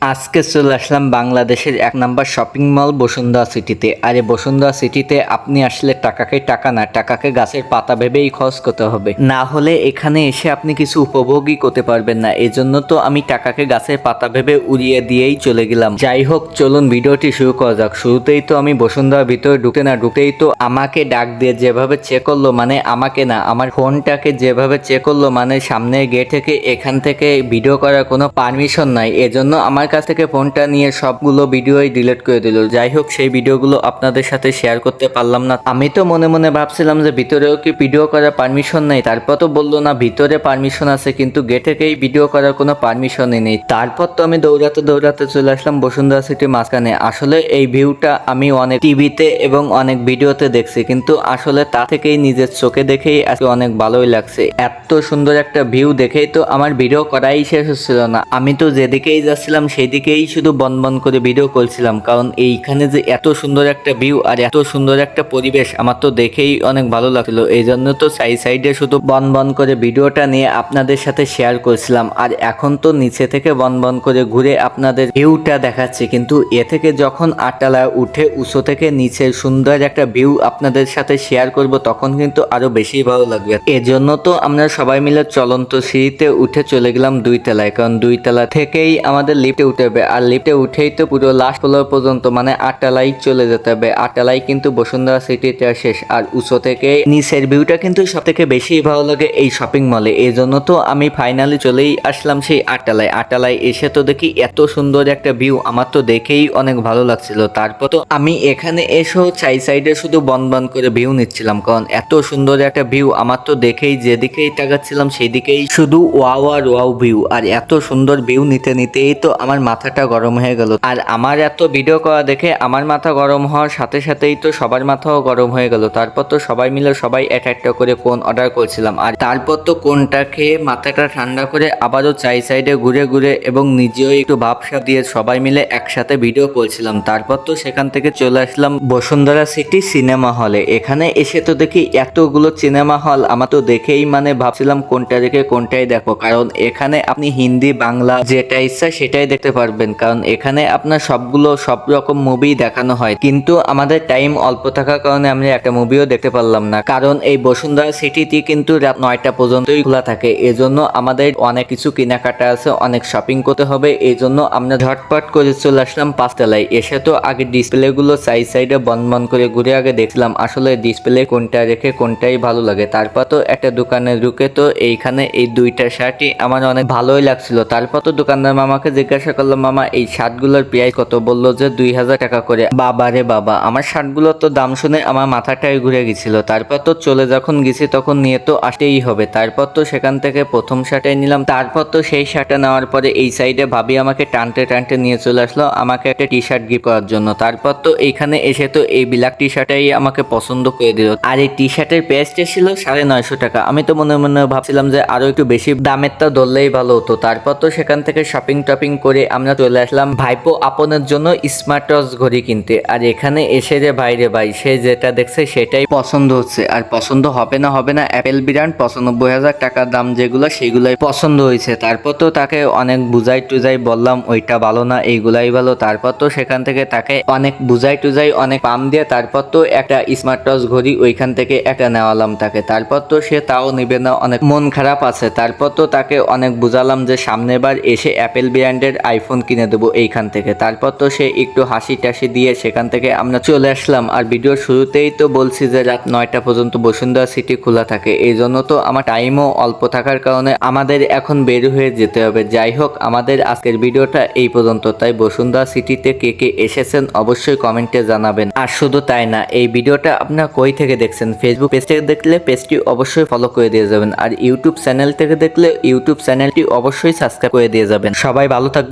আজকে চলে আসলাম বাংলাদেশের এক নাম্বার শপিং মল বসুন্ধরা সিটিতে আর এই বসুন্ধরা সিটিতে আপনি আসলে টাকাকে টাকা না, টাকাকে গাছের পাতা ভেবেই খরচ করতে হবে। না হলে এখানে এসে আপনি কিছু উপভোগই করতে পারবেন না। এজন্য তো আমি টাকাকে গাছের পাতা ভেবে উড়িয়ে দিয়েই চলে গেলাম। যাই হোক, চলুন ভিডিওটি শুরু করা যাক। শুরুতেই তো আমি বসুন্ধরার ভিতরে ঢুকে না ঢুকেই তো আমাকে ডাক দিয়ে যেভাবে চেক করল মানে আমাকে না, আমার ফোনটাকে যেভাবে চেক করল মানে সামনের গেট থেকে এখান থেকে ভিডিও করার কোনো পারমিশন নাই। এজন্য আমার কাছ থেকে ফোনটা নিয়ে সবগুলো ভিডিওই ডিলিট করে দিল। যাই হোক, সেই ভিডিওগুলো আপনাদের সাথে শেয়ার করতে পারলাম না। আমি তো মনে মনে ভাবছিলাম যে ভিতরেও কি ভিডিও করার পারমিশন নেই। তারপর তো বলল না, ভিতরে পারমিশন আছে, কিন্তু গেট থেকেই ভিডিও করার কোনো পারমিশনই নেই। তারপর তো আমি দৌড়াতে দৌড়াতে চলে আসলাম বসুন্ধরা সিটির মাঝখানে। আসলে এই ভিউটা আমি অনেক টিভিতে এবং অনেক ভিডিওতে দেখছি, কিন্তু আসলে তা থেকেই নিজের চোখে দেখেই আজকে অনেক ভালোই লাগছে। এত সুন্দর একটা ভিউ দেখেই তো আমার ভিডিও করাই শেষ হচ্ছিল না। আমি তো যেদিকেই যাচ্ছিলাম সেই দিকেই শুধু বন বন করে ভিডিও করছিলাম, কারণ এইখানে যে এত সুন্দর একটা ভিউ আর এত সুন্দর একটা পরিবেশ আমার তো দেখেই অনেক ভালো লাগল। এই জন্য তো সাইড সাইডে শুধু বন বন করে ভিডিওটা নিয়ে আপনাদের সাথে শেয়ার করছিলাম। আর এখন তো নিচে থেকে বন বন করে ঘুরে আপনাদের ভিউটা দেখাচ্ছি। কিন্তু এ থেকে যখন আটতলায় উঠে উঁচু থেকে নিচের সুন্দর একটা ভিউ আপনাদের সাথে শেয়ার করব, তখন কিন্তু আরও বেশি ভালো লাগবে। এজন্য তো আমরা সবাই মিলে চলন্ত সিঁড়িতে উঠে চলে গেলাম দুই তলায়, কারণ দুই তলা থেকেই আমাদের লিফটে উঠে হবে আর লিফটে উঠেই তো পুরো লাস্ট ফ্লোর পর্যন্ত মানে আটতলাই চলে যেতে হবে। আটতলাই কিন্তু বসুন্ধরা সিটিটা শেষ। আর উঁচু থেকে নিচের ভিউটা কিন্তু সব থেকে বেশি ভালো লাগে এই শপিং মলে এই জন্য তো আমি ফাইনালি চলেই আসলাম সেই আটতলায় আটতলায় এসে তো দেখি এত সুন্দর একটা ভিউ আমার তো দেখেই অনেক ভালো লাগছিল। তারপর তো আমি এখানে এসেও চাই সাইডে শুধু বন বন করে ভিউ নিচ্ছিলাম। কারণ এত সুন্দর একটা ভিউ আমার তো দেখেই যেদিকেই তাকাচ্ছিলাম সেই দিকেই শুধু ওয়াও আর ওয়াও ভিউ আর এত সুন্দর ভিউ নিতে নিতেই তো আমার মাথাটা গরম হয়ে গেল। আর আমার এত ভিডিও করা দেখে আমার মাথা গরম হওয়ার সাথে সাথেই তো সবার মাথাও গরম হয়ে গেল। তারপর তো সবাই মিলে সবাই এক একটা করে কোন অর্ডার করছিলাম। আর তারপর তো কোনটা খেয়ে মাথাটা ঠান্ডা করে আবারও চাই সাইডে ঘুরে ঘুরে এবং নিজেও একটু ভাবসাব দিয়ে সবাই মিলে একসাথে ভিডিও করছিলাম। তারপর তো সেখান থেকে চলে আসলাম বসুন্ধরা সিটি সিনেমা হলে এখানে এসে তো দেখি এতগুলো সিনেমা হল আমার তো দেখেই মানে ভাবছিলাম কোনটা দেখে কোনটাই দেখো। কারণ এখানে আপনি হিন্দি, বাংলা যেটা ইচ্ছা সেটাই দেখতে পারবেন। কারণ এখানে আপনার সবগুলো, সব রকম মুভি দেখানো হয়। কিন্তু আমাদের টাইম অল্প থাকার কারণে আমরা একটা মুভিও দেখতে পারলাম না। কারণ এই বসুন্ধরা সিটিটি কিন্তু রাত নয়টা পর্যন্তই খোলা থাকে। এজন্য আমাদের অনেক কিছু কেনাকাটা আছে, অনেক শপিং করতে হবে। এই জন্য আমরা ঝটপট করে চলে আসলাম পাঁচতলায়। এসে তো আগে ডিসপ্লে গুলো সাইড সাইডে বন বন করে ঘুরে আগে দেখলাম আসলে ডিসপ্লে কোনটা রেখে কোনটাই ভালো লাগে। তারপর তো একটা দোকানে ঢুকে তো এইখানে এই দুইটা শার্টই আমার অনেক ভালোই লাগছিল। তারপর তো দোকানদার মামাকে জিজ্ঞাসা করলাম, মামা, এই শার্টগুলোর প্রাইস কত? বলল যে, দুই হাজার টাকা করে। বাবা রে বাবা, আমার শার্টগুলোর তো দাম শুনে আমার মাথাটাই ঘুরে গেছিল। তারপর তো চলে যখন গেছি তখন নিয়ে তো আসতেই হবে। তারপর তো সেখান থেকে প্রথম শার্টটাই নিলাম। তারপর তো সেই শার্টটা নেওয়ার পরে এই সাইডে ভাবি আমাকে টানতে টানতে নিয়ে চলে আসলো আমাকে একটা টি শার্ট গিফট করার জন্য। তারপর তো এইখানে এসে তো এই ব্ল্যাক টি শার্টটাই আমাকে পছন্দ করে দিল। আর এই টি শার্টের প্রাইসটা ছিল সাড়ে নয়শো টাকা। আমি তো মনে মনে ভাবছিলাম যে আরও একটু বেশি দামেরটা ধরলেই ভালো হতো। তারপর তো সেখান থেকে শপিং টপিং করে আমরা চলে আসলাম ভাইপো আপনের জন্য স্মার্ট ওয়াচ ঘড়ি কিনতে। আর এখানে এসে যে ভাইরে ভাই, সে যেটা দেখছে সেটাই পছন্দ হচ্ছে। আর পছন্দ হবে না হবে না অ্যাপেল ব্র্যান্ড পঁচানব্বই হাজার টাকার দাম যেগুলো, সেগুলোই পছন্দ হয়েছে। তারপর তো তাকে অনেক বুঝাই টুজাই বললাম, ওইটা ভালো না, এইগুলাই ভালো। তারপর তো সেখান থেকে তাকে অনেক বুঝাই টুজাই অনেক পাম দিয়ে তারপর তো একটা স্মার্ট ওয়াচ ঘড়ি ওইখান থেকে একটা নেওয়ালাম তাকে। তারপর তো সে তাও নিবে না, অনেক মন খারাপ আছে। তারপর তো তাকে অনেক বুঝালাম যে সামনের বার এসে অ্যাপেল ব্র্যান্ডের আইফোন কিনে দেবো এইখান থেকে। তারপর তো সে একটু হাসি টাসি দিয়ে সেখান থেকে আমরা চলে আসলাম। আর ভিডিওর শুরুতেই তো বলছি যে রাত নয়টা পর্যন্ত বসুন্ধরা সিটি খোলা থাকে। এই জন্য তো আমার টাইমও অল্প থাকার কারণে আমাদের এখন বের হয়ে যেতে হবে। যাই হোক, আমাদের আজকের ভিডিওটা এই পর্যন্ত। তাই বসুন্ধরা সিটিতে কে কে এসেছেন অবশ্যই কমেন্টে জানাবেন। আর শুধু তাই না, এই ভিডিওটা আপনার কই থেকে দেখছেন? ফেসবুক পেজ থেকে দেখলে পেজটি অবশ্যই ফলো করে দিয়ে যাবেন। আর ইউটিউব চ্যানেল থেকে দেখলে ইউটিউব চ্যানেলটি অবশ্যই সাবস্ক্রাইব করে দিয়ে যাবেন। সবাই ভালো